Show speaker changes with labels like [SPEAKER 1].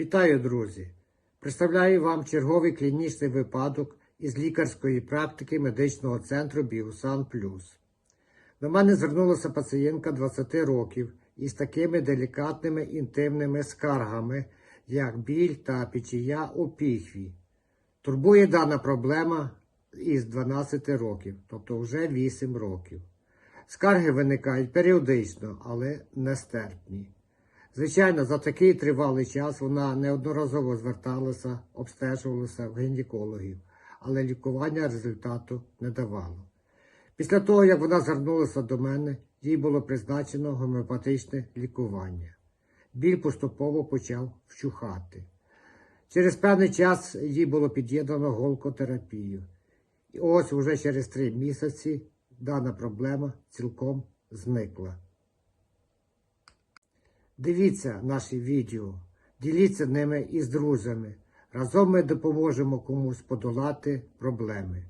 [SPEAKER 1] Вітаю, друзі! Представляю вам черговий клінічний випадок із лікарської практики медичного центру Біусан Плюс. До мене звернулася пацієнтка 20 років із такими делікатними інтимними скаргами, як біль та печія у піхві. Турбує дана проблема із 12 років, тобто вже 8 років. Скарги виникають періодично, але нестерпні. Звичайно, за такий тривалий час вона неодноразово зверталася, обстежувалася в гінекологів, але лікування результату не давало. Після того, як вона звернулася до мене, їй було призначено гомеопатичне лікування. Біль поступово почав вщухати. Через певний час їй було під'єднано голкотерапію. І ось уже через три місяці дана проблема цілком зникла. Дивіться наші відео, діліться ними із друзями. Разом ми допоможемо комусь подолати проблеми.